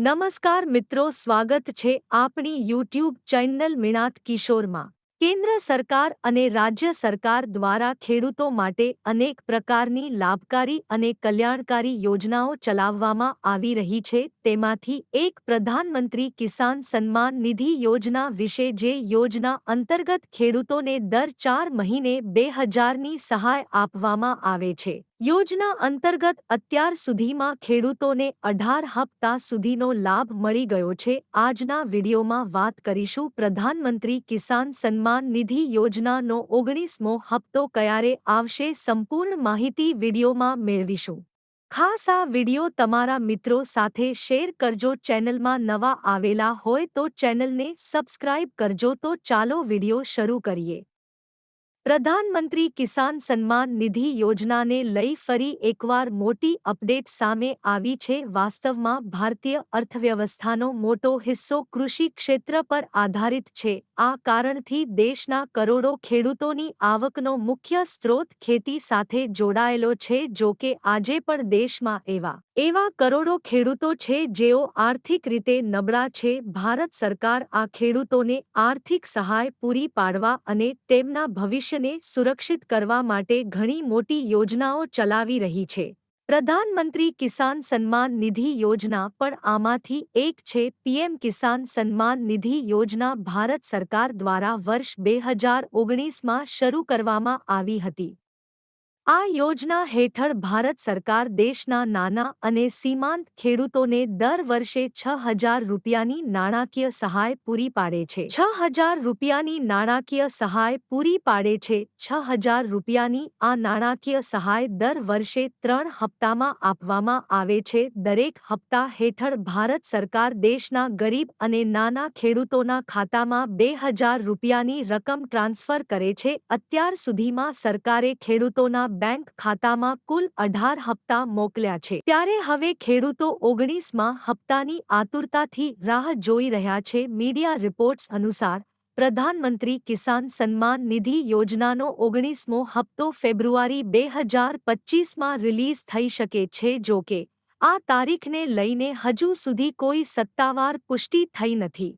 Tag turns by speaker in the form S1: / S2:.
S1: નમસ્કાર મિત્રો, સ્વાગત છે આપણી યુટ્યુબ ચેનલ મિણાત કિશોરમાં. કેન્દ્ર સરકાર અને રાજ્ય સરકાર દ્વારા ખેડૂતો માટે અનેક પ્રકારની લાભકારી અને કલ્યાણકારી યોજનાઓ ચલાવવામાં આવી રહી છે. તેમાંથી એક પ્રધાનમંત્રી કિસાન સન્માન નિધિ યોજના વિશે જે યોજના અંતર્ગત ખેડૂતોને દર ચાર મહિને બે હજારની સહાય આપવામાં આવે છે. યોજના અંતર્ગત અત્યાર સુધીમાં ખેડૂતોને અઢાર હપ્તા સુધીનો લાભ મળી ગયો છે. આજના વિડીયોમાં વાત કરીશું પ્રધાનમંત્રી કિસાન સન્માન નિધિ યોજનાનો ઓગણીસમો હપ્તો ક્યારે આવશે સંપૂર્ણ માહિતી વિડીયોમાં મેળવીશું. ખાસ આ વીડિયો તમારા મિત્રો સાથે શેર કરજો. ચેનલમાં નવા આવેલા હોય તો ચેનલને સબસ્ક્રાઇબ કરજો. તો ચાલો વીડિયો શરૂ કરીએ. પ્રધાનમંત્રી કિસાન સન્માન નિધિ યોજનાને લઈ ફરી એકવાર મોટી અપડેટ સામે આવી છે. વાસ્તવમાં ભારતીય અર્થવ્યવસ્થાનો મોટો હિસ્સો કૃષિ ક્ષેત્ર પર આધારિત છે. આ કારણથી દેશના કરોડો ખેડૂતોની આવકનો મુખ્ય સ્ત્રોત ખેતી સાથે જોડાયેલો છે. જો કે આજે પણ દેશમાં એવા એવા કરોડો ખેડૂતો છે જેઓ આર્થિક રીતે નબળા છે. ભારત સરકાર આ ખેડૂતોને આર્થિક સહાય પૂરી પાડવા અને તેમના ભવિષ્ય ભવિષ્યને સુરક્ષિત કરવા માટે ઘણી મોટી યોજનાઓ ચલાવી રહી છે. પ્રધાનમંત્રી કિસાન સન્માન નિધિ યોજના પણ આમાંથી એક છે. પીએમ કિસાન સન્માન નિધિ યોજના ભારત સરકાર દ્વારા વર્ષ બે હજાર ઓગણીસમાં શરૂ કરવામાં આવી હતી. આ યોજના હેઠળ ભારત સરકાર દેશના નાના અને સીમાંત ખેડૂતોને દર વર્ષે છ હજાર રૂપિયાની નાણાકીય સહાય પૂરી પાડે છે. છ હજાર રૂપિયાની નાણાકીય સહાય પૂરી પાડે છે. છ હજાર રૂપિયાની આ નાણાકીય સહાય દર વર્ષે ત્રણ હપ્તામાં આપવામાં આવે છે. દરેક હપ્તા હેઠળ ભારત સરકાર દેશના ગરીબ અને નાના ખેડૂતોના ખાતામાં બે હજાર રૂપિયાની રકમ ટ્રાન્સફર કરે છે. અત્યાર સુધીમાં સરકારે ખેડૂતોના બેંક ખાતામાં કુલ અઢાર હપ્તા મોકલ્યા છે. ત્યારે હવે ખેડૂતો ઓગણીસમાં હપ્તાની આતુરતાથી રાહ જોઈ રહ્યા છે. મીડિયા રિપોર્ટ્સ અનુસાર, પ્રધાનમંત્રી કિસાન સન્માન નિધિ યોજનાનો ઓગણીસમો હપ્તો ફેબ્રુઆરી બે હજાર પચ્ચીસમાં રિલીઝ થઈ શકે છે. જો કે, આ તારીખને લઈને હજુ સુધી કોઈ સત્તાવાર પુષ્ટિ થઈ નથી.